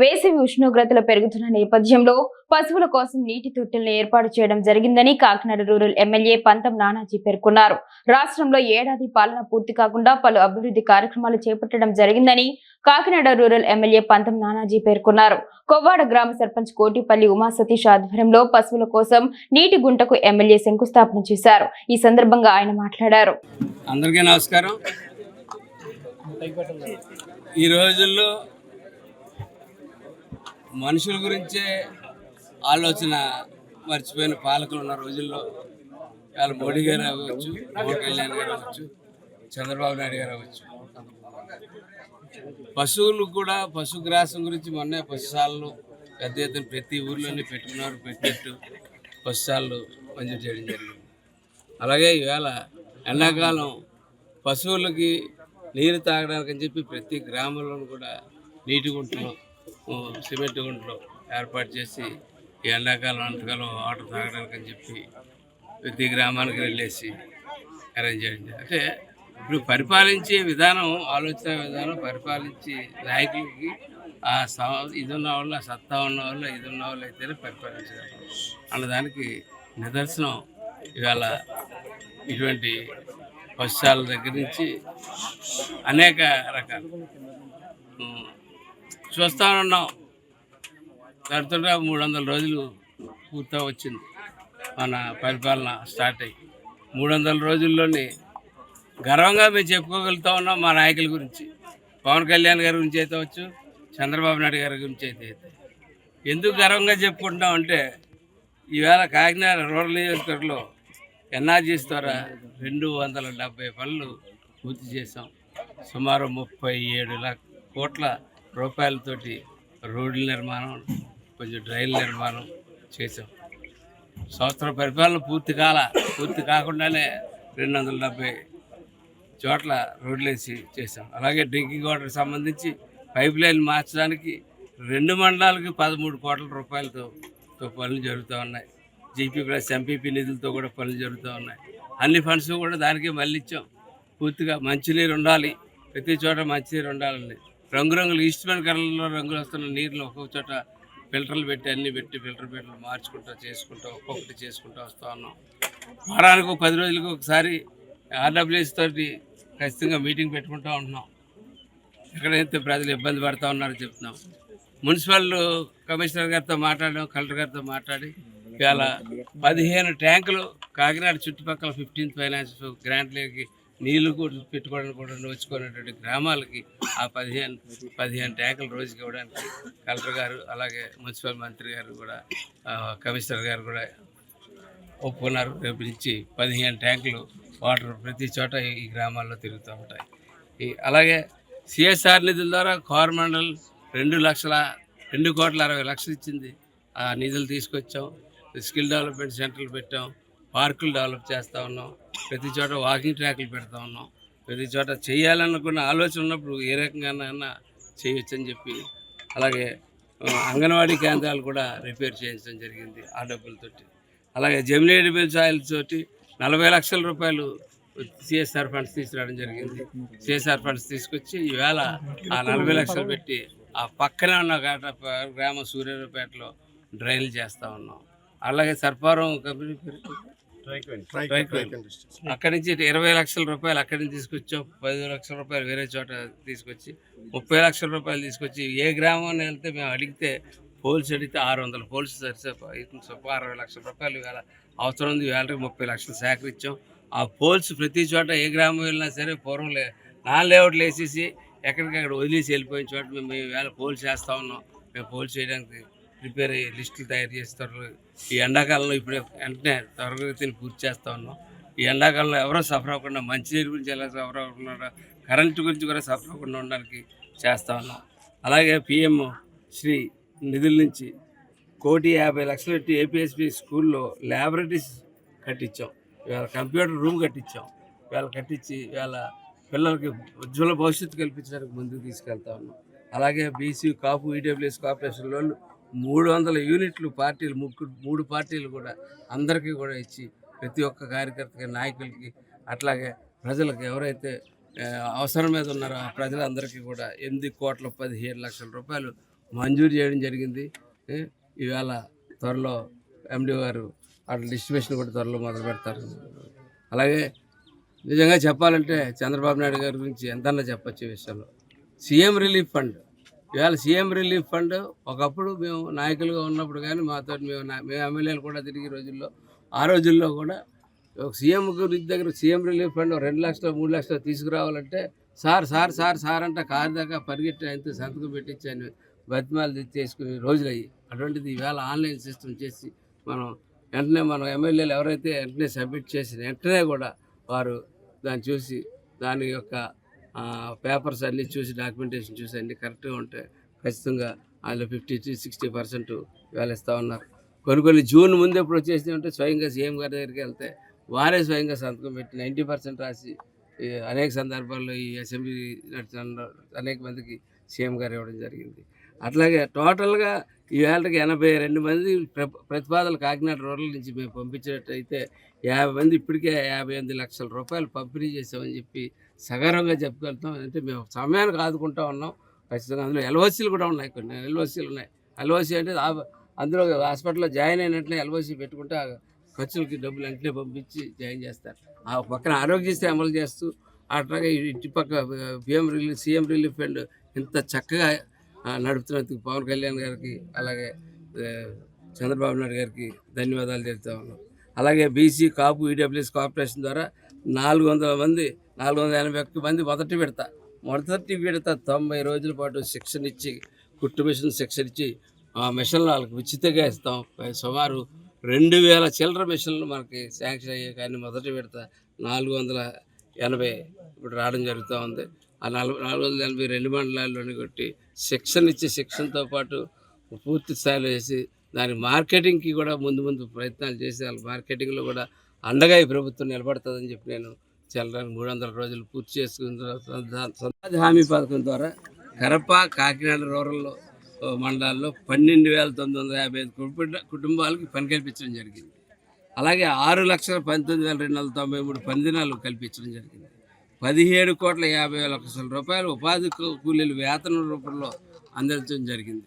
వేసవి ఉష్ణోగ్రతలు పెరుగుతున్న నేపథ్యంలో పశువుల కోసం నీటి తొట్టెలను ఏర్పాటు చేయడం జరిగిందని కాకినాడ రూరల్ ఎమ్మెల్యే పంతం నానాజీ పేర్కొన్నారు. రాష్ట్రంలో ఏడాది పాలన పూర్తి కాకుండా పలు అభివృద్ధి కార్యక్రమాలు చేపట్టడం జరిగిందని కాకినాడ రూరల్ ఎమ్మెల్యే పంతం నానాజీ పేర్కొన్నారు. కొవ్వాడ గ్రామ సర్పంచ్ కోటిపల్లి ఉమా సతీష్ ఆధ్వర్యంలో పశువుల కోసం నీటి గుంటకు ఎమ్మెల్యే శంకుస్థాపన చేశారు. ఈ సందర్భంగా ఆయన మాట్లాడారు. అందరికీ నమస్కారం. ఈ రోజుల్లో మనుషుల గురించే ఆలోచన మర్చిపోయిన పాలకులు ఉన్న రోజుల్లో వాళ్ళ మోడీ గారు అవ్వచ్చు పవన్ కళ్యాణ్ గారు అవ్వచ్చు చంద్రబాబు నాయుడు గారు అవ్వచ్చు. పశువులు కూడా పశుగ్రాసం గురించి మొన్నే పశుశాలలు పెద్ద ఎత్తున ప్రతి ఊర్లోనే పెట్టుకున్నారు పెట్టినట్టు పశుశాలలు మంజూరు చేయడం జరిగింది. అలాగే ఈవేళ ఎండాకాలం పశువులకి నీరు తాగడానికి అని చెప్పి ప్రతి గ్రామంలోనూ కూడా నీటి గుంటలు సిమెంట్ గుంటలు ఏర్పాటు చేసి ఈ ఎండాకాలం అంతకాలం వాటర్ తాగడానికి అని చెప్పి ప్రతి గ్రామానికి వెళ్ళేసి అరేంజ్ చేయండి. అంటే ఇప్పుడు పరిపాలించే విధానం ఆలోచన విధానం పరిపాలించే నాయకులకి ఆ సమ ఇది ఉన్న వాళ్ళు సత్తా ఉన్న వాళ్ళు ఇది ఉన్న వాళ్ళు అయితేనే పరిపాలించగలరు అన్నదానికి నిదర్శనం ఇవాళ ఇటువంటి పశుశాల దగ్గర నుంచి అనేక రకాలు. చూస్తానన్నాం చూస్తా ఉన్నాం తరచుగా మూడు వందల రోజులు పూర్త వచ్చింది మన పరిపాలన స్టార్ట్ అయ్యి. మూడు వందల రోజుల్లోనే గర్వంగా మేము చెప్పుకోగలుగుతా ఉన్నాం మా నాయకుల గురించి. పవన్ కళ్యాణ్ గారి గురించి అయితే వచ్చు చంద్రబాబు నాయుడు గారి గురించి అయితే అయితే. ఎందుకు గర్వంగా చెప్పుకుంటున్నాం అంటే ఈవేళ కాకినాడ రూరల్ నియోజకవర్గంలో ఎన్ఆర్జీస్ ద్వారా రెండు వందల డెబ్బై పనులు పూర్తి చేసాం సుమారు ముప్పై ఏడు లక్ష కోట్ల రూపాయలతోటి రోడ్ల నిర్మాణం కొంచెం డ్రైన్ నిర్మాణం చేసాం సంవత్సరం పరిపాలన పూర్తి కాల పూర్తి కాకుండానే రెండు వందల డెబ్బై చోట్ల రోడ్లు వేసి చేసాం అలాగే డ్రింకింగ్ వాటర్ సంబంధించి పైప్ లైన్ మార్చడానికి రెండు మండలాలకి పదమూడు కోట్ల రూపాయలతో పనులు జరుగుతూ ఉన్నాయి. జీపీ ప్లస్ ఎంపీపీ నిధులతో కూడా పనులు జరుగుతూ ఉన్నాయి. అన్ని ఫండ్స్ కూడా దానికే మళ్ళీ ఇచ్చాం పూర్తిగా మంచినీరు ఉండాలి. ప్రతి చోట మంచినీరు ఉండాలని రంగురంగులు ఈస్ట్మెంట్ కలర్లో రంగులు వస్తున్న నీళ్ళు ఒక్కొక్క చోట ఫిల్టర్లు పెట్టి అన్ని పెట్టి ఫిల్టర్ పెట్టి మార్చుకుంటూ చేసుకుంటూ ఒక్కొక్కటి చేసుకుంటూ వస్తూ ఉన్నాం. వారానికి ఒక పది రోజులకు ఒకసారి ఆర్డబ్ల్యూఎస్ తోటి ఖచ్చితంగా మీటింగ్ పెట్టుకుంటూ ఉంటున్నాం. ఎక్కడైతే ప్రజలు ఇబ్బంది పడుతూ ఉన్నారో చెప్తున్నాం. మున్సిపల్ కమిషనర్ గారితో మాట్లాడాం కలెక్టర్ గారితో మాట్లాడి ఇవాళ పదిహేను ట్యాంకులు కాకినాడ చుట్టుపక్కల ఫిఫ్టీన్త్ ఫైనాన్స్ గ్రాంట్లకి నీళ్ళు కూడా పెట్టుకోవడానికి కూడా నోచుకునేటువంటి గ్రామాలకి ఆ పదిహేను పదిహేను ట్యాంకులు రోజుకి ఇవ్వడానికి కలెక్టర్ గారు అలాగే మున్సిపల్ మంత్రి గారు కూడా కమిషనర్ గారు కూడా ఒప్పుకున్నారు. రేపు నుంచి పదిహేను ట్యాంకులు వాటర్ ప్రతి చోట ఈ గ్రామాల్లో తిరుగుతూ ఉంటాయి. ఈ అలాగే సిఎస్ఆర్ నిధుల ద్వారా కోరమండల్ రెండు లక్షల రెండు కోట్ల అరవై లక్షలు ఇచ్చింది. ఆ నిధులు తీసుకొచ్చాం. స్కిల్ డెవలప్మెంట్ సెంటర్లు పెట్టాం. పార్కులు డెవలప్ చేస్తూ ఉన్నాం. ప్రతి చోట వాకింగ్ ట్రాక్లు పెడతా ఉన్నాం. ప్రతి చోట చేయాలనుకున్న ఆలోచన ఉన్నప్పుడు ఏ రకంగానైనా చేయొచ్చు అని చెప్పి అలాగే అంగన్వాడీ కేంద్రాలు కూడా రిపేర్ చేయించడం జరిగింది ఆ డబ్బులతోటి. అలాగే జెమినేటబుల్ సాయిల్ తోటి నలభై లక్షల రూపాయలు సిఎస్ఆర్ ఫండ్స్ తీసుకురావడం జరిగింది. సిఎస్ఆర్ ఫండ్స్ తీసుకొచ్చి ఈవేళ ఆ నలభై లక్షలు పెట్టి ఆ పక్కనే ఉన్న ఘాట గ్రామం సూర్యాపేటలో డ్రైన్లు చేస్తూ ఉన్నాం. అలాగే సర్పారం కంపెనీ అక్కడి నుంచి ఇరవై లక్షల రూపాయలు అక్కడి నుంచి తీసుకొచ్చాం. పది లక్షల రూపాయలు వేరే చోట తీసుకొచ్చి ముప్పై లక్షల రూపాయలు తీసుకొచ్చి ఏ గ్రామం వెళ్తే మేము అడిగితే పోల్స్ అడిగితే ఆరు వందల. పోల్స్ సరిసేపు అరవై లక్షల రూపాయలు ఇవాళ అవసరం ఉంది ఇవాళ ముప్పై లక్షలు సేకరించాం ఆ పోల్స్ ప్రతి చోట ఏ గ్రామం వెళ్ళినా సరే పూర్వం లే నా లేఅవుట్లు వేసేసి ఎక్కడికక్కడ వదిలేసి వెళ్ళిపోయిన చోట మేము ఇవాళ పోల్స్ చేస్తూ ఉన్నాం. మేము పోల్స్ చేయడానికి ప్రిపేర్ అయ్యి లిస్టులు తయారు చేస్తారు. ఈ ఎండాకాలంలో ఇప్పుడు వెంటనే త్వరగతిని పూర్తి చేస్తూ ఉన్నాం. ఈ ఎండాకాలంలో ఎవరో సఫర్ అవ్వకుండా మంచినీరు గురించి ఎలా సఫర్ అవ్వకుండా కరెంటు గురించి కూడా సఫర్ అవ్వకుండా ఉండడానికి చేస్తూ ఉన్నాం. అలాగే పిఎం శ్రీ నిధుల నుంచి కోటి యాభై లక్షలు పెట్టి ఏపీఎస్పి స్కూల్లో ల్యాబొరేటరీస్ కట్టించాం. ఇవాళ కంప్యూటర్ రూమ్ కట్టించాం. ఇవాళ కట్టించి ఇవాళ పిల్లలకి ఉజ్వల భవిష్యత్తు కల్పించడానికి ముందుకు తీసుకెళ్తా ఉన్నాం. అలాగే బీసీ కాపు ఈడబ్ల్యూఎస్ కార్పొరేషన్ వాళ్ళు మూడు వందల యూనిట్లు పార్టీలు ముగ్గురు మూడు పార్టీలు కూడా అందరికీ కూడా ఇచ్చి ప్రతి ఒక్క కార్యకర్తకి నాయకులకి అట్లాగే ప్రజలకు ఎవరైతే అవసరం మీద ఉన్నారో ఆ ప్రజలందరికీ కూడా ఎనిమిది కోట్ల పదిహేడు లక్షల రూపాయలు మంజూరు చేయడం జరిగింది. ఈవేళ త్వరలో ఎండి గారు అట్లా డిస్ట్రిబ్యూషన్ కూడా త్వరలో మొదలు పెడతారు. అలాగే నిజంగా చెప్పాలంటే చంద్రబాబు నాయుడు గారి గురించి ఎంతన్నా చెప్పచ్చు ఈ విషయంలో. CM relief fund. ఇవాళ సీఎం రిలీఫ్ ఫండ్ ఒకప్పుడు మేము నాయకులుగా ఉన్నప్పుడు కానీ మాతో మేము మేము ఎమ్మెల్యేలు కూడా తిరిగి రోజుల్లో ఆ రోజుల్లో కూడా ఒక సీఎం గురించి దగ్గర సీఎం రిలీఫ్ ఫండ్ రెండు లక్షలు మూడు లక్షలు తీసుకురావాలంటే సార్ సార్ సార్ సార్ అంటే కారు దాకా పరిగెట్టి ఆయనతో సంతకం పెట్టించాను బతిమాలు తెచ్చేసుకునే రోజులు అయ్యి అటువంటిది ఈవేళ ఆన్లైన్ సిస్టమ్ చేసి మనం వెంటనే మనం ఎమ్మెల్యేలు ఎవరైతే వెంటనే సబ్మిట్ చేసిన వెంటనే కూడా వారు దాన్ని చూసి దాని యొక్క పేపర్స్ అన్నీ చూసి డాక్యుమెంటేషన్ చూసి అన్నీ కరెక్ట్గా ఉంటే ఖచ్చితంగా అందులో ఫిఫ్టీ టు సిక్స్టీ పర్సెంట్ వేలు ఇస్తూ ఉన్నారు. కొన్ని కొన్ని జూన్ ముందు ఎప్పుడు వచ్చేసి ఉంటే స్వయంగా సీఎం గారి దగ్గరికి వెళ్తే వారే స్వయంగా సంతకం పెట్టి నైంటీ పర్సెంట్ రాసి అనేక సందర్భాల్లో ఈ అసెంబ్లీ నడిచిన అనేక మందికి సీఎం గారు ఇవ్వడం జరిగింది. అట్లాగే టోటల్గా ఈ వేళకి ఎనభై రెండు మంది ప్ర ప్రతిపాదనలు కాకినాడ రూరల్ నుంచి మేము పంపించినట్టయితే యాభై మంది ఇప్పటికే యాభై ఎనిమిది లక్షల రూపాయలు పంపిణీ చేసామని చెప్పి సగర్వంగా చెప్పగలుగుతాం. అంటే మేము సమయానికి ఆదుకుంటా ఉన్నాం. ఖచ్చితంగా అందులో ఎల్ఓసీలు కూడా ఉన్నాయి కొన్ని. ఎల్ఓసీలు ఉన్నాయి. ఎల్ఓసీ అంటే ఆ- అందులో హాస్పిటల్లో జాయిన్ అయినట్లే ఎల్ఓసీ పెట్టుకుంటే ఆ ఖర్చులకి డబ్బులు వెంటనే పంపించి జాయిన్ చేస్తారు. ఆ పక్కన ఆరోగ్యశ్రీ అమలు చేస్తూ అట్లాగే ఇటు పక్క PM relief CM relief fund ఇంత చక్కగా నడుపుతున్నందుకు పవన్ కళ్యాణ్ గారికి అలాగే చంద్రబాబు నాయుడు గారికి ధన్యవాదాలు తెలుపుతా ఉన్నాం. అలాగే బీసీ కాపు ఈడబ్ల్యూఎస్ కార్పొరేషన్ ద్వారా నాలుగు వందల మంది నాలుగు వందల ఎనభై ఒక్క మంది మొదటి విడత. మొదటి విడత తొంభై రోజుల పాటు శిక్షణ ఇచ్చి కుట్టు మిషన్ శిక్షణ ఇచ్చి ఆ మిషన్లు వాళ్ళకి ఉచితంగా ఇస్తాం. సుమారు రెండు వేల చిల్లర మిషన్లు మనకి శాంక్షన్ అయ్యాయి. కానీ మొదటి విడత నాలుగు వందల ఎనభై ఇప్పుడు రావడం జరుగుతూ ఉంది. ఆ నలభై నాలుగు వందల ఎనభై రెండు మండలాల్లోని కొట్టి శిక్షణ ఇచ్చి శిక్షణతో పాటు పూర్తి స్థాయిలో వేసి దాని మార్కెటింగ్కి కూడా ముందు ముందు ప్రయత్నాలు చేసి వాళ్ళ మార్కెటింగ్లో కూడా అండగా ఈ ప్రభుత్వం నిలబడుతుందని చెప్పి నేను చల్లడానికి మూడు వందల రోజులు పూర్తి చేసుకున్న తర్వాత హామీ పథకం ద్వారా కరప కాకినాడ రూరల్ మండలాల్లో పన్నెండు వేల తొమ్మిది వందల యాభై ఐదు కుటుంబ- కుటుంబాలకి పని కల్పించడం జరిగింది. అలాగే ఆరు లక్షల పంతొమ్మిది వేల రెండు వందల తొంభై మూడు పందినాలు కల్పించడం జరిగింది. పదిహేడు కోట్ల యాభై వేల లక్షల రూపాయలు ఉపాధి కూలీలు వేతనం రూపంలో అందించడం జరిగింది.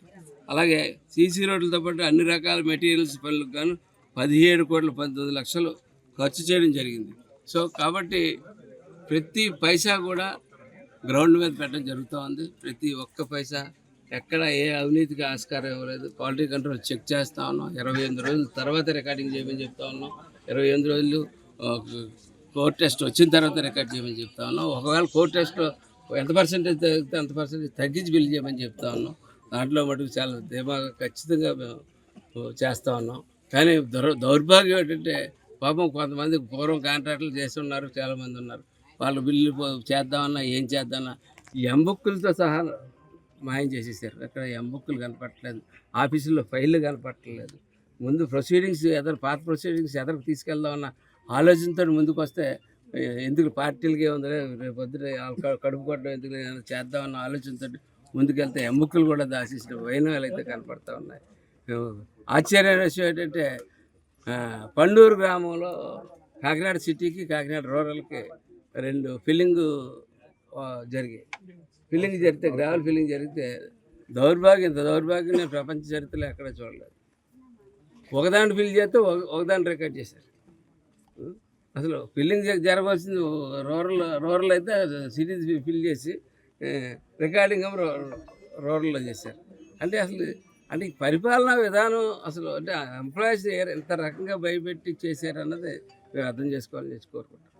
అలాగే సీసీ రోడ్లతో పాటు అన్ని రకాల మెటీరియల్స్ పనులకు గాను పదిహేడు కోట్ల పంతొమ్మిది లక్షలు ఖర్చు చేయడం జరిగింది. సో కాబట్టి ప్రతి పైసా కూడా గ్రౌండ్ మీద పెట్టడం జరుగుతూ ఉంది. ప్రతి ఒక్క పైసా ఎక్కడ ఏ అవినీతికి ఆస్కారం ఇవ్వలేదు. క్వాలిటీ కంట్రోల్ చెక్ చేస్తా ఉన్నాం. ఇరవై ఎనిమిది రోజుల తర్వాత రికార్డింగ్ చేయమని చెప్తా ఉన్నాం. ఇరవై ఎనిమిది రోజులు కోర్ట్ టెస్ట్ వచ్చిన తర్వాత రికార్డ్ చేయమని చెప్తా ఉన్నాం. ఒకవేళ కోర్ట్ టెస్ట్లో ఎంత పర్సెంటేజ్ తగ్గితే అంత పర్సెంటేజ్ తగ్గించి బిల్ చేయమని చెప్తా ఉన్నాం. దాంట్లో మటుకు చాలా ధీమాగా ఖచ్చితంగా మేము చేస్తూ ఉన్నాం. కానీ దౌర్భాగ్యం ఏంటంటే పాపం కొంతమంది పూర్వం కాంట్రాక్టులు చేసి ఉన్నారు చాలామంది ఉన్నారు. వాళ్ళు బిల్లు పో- చేద్దామన్నా ఏం చేద్దామన్నా ఎంబుక్కులతో సహా మాయం చేసేసారు. అక్కడ ఎంబుక్కులు కనపడట్లేదు ఆఫీసుల్లో ఫైళ్ళు కనపడట్లేదు. ముందు ప్రొసీడింగ్స్ ఎదరు పాత ప్రొసీడింగ్స్ ఎదరికి తీసుకెళ్దామన్న ఆలోచనతో ముందుకు వస్తే ఎందుకు పార్టీలకే ఉంది రేపు పొద్దున కడుపు కొట్టడం ఎందుకు ఏదైనా చేద్దామన్న ఆలోచనతో ముందుకెళ్తే ఎముకలు కూడా దాచేసిన వైనాలు అయితే కనపడతా ఉన్నాయి. ఆశ్చర్య విషయం ఏంటంటే పండూరు గ్రామంలో కాకినాడ సిటీకి కాకినాడ రూరల్కి రెండు ఫిల్లింగ్ జరిగాయి. ఫిల్లింగ్ జరిగితే గ్రావెల్ ఫిల్లింగ్ జరిగితే దౌర్భాగ్యం ఇంత దౌర్భాగ్యం నేను ప్రపంచ చరిత్రలో ఎక్కడ చూడలేదు. ఒకదాన్ని ఫిల్ చేస్తే ఒక- ఒకదాన్ని రికార్డ్ చేశారు. అసలు ఫిల్లింగ్ జరగవలసింది రూరల్ రూరల్ అయితే సిటీ ఫిల్ చేసి రికార్డింగ్ రూరల్లో చేశారు. అంటే అసలు అంటే ఈ పరిపాలనా విధానం అసలు అంటే ఎంప్లాయీస్ ఎంత రకంగా భయపెట్టి చేశారు అన్నది మేము అర్థం చేసుకోవాలని కోరుకుంటాం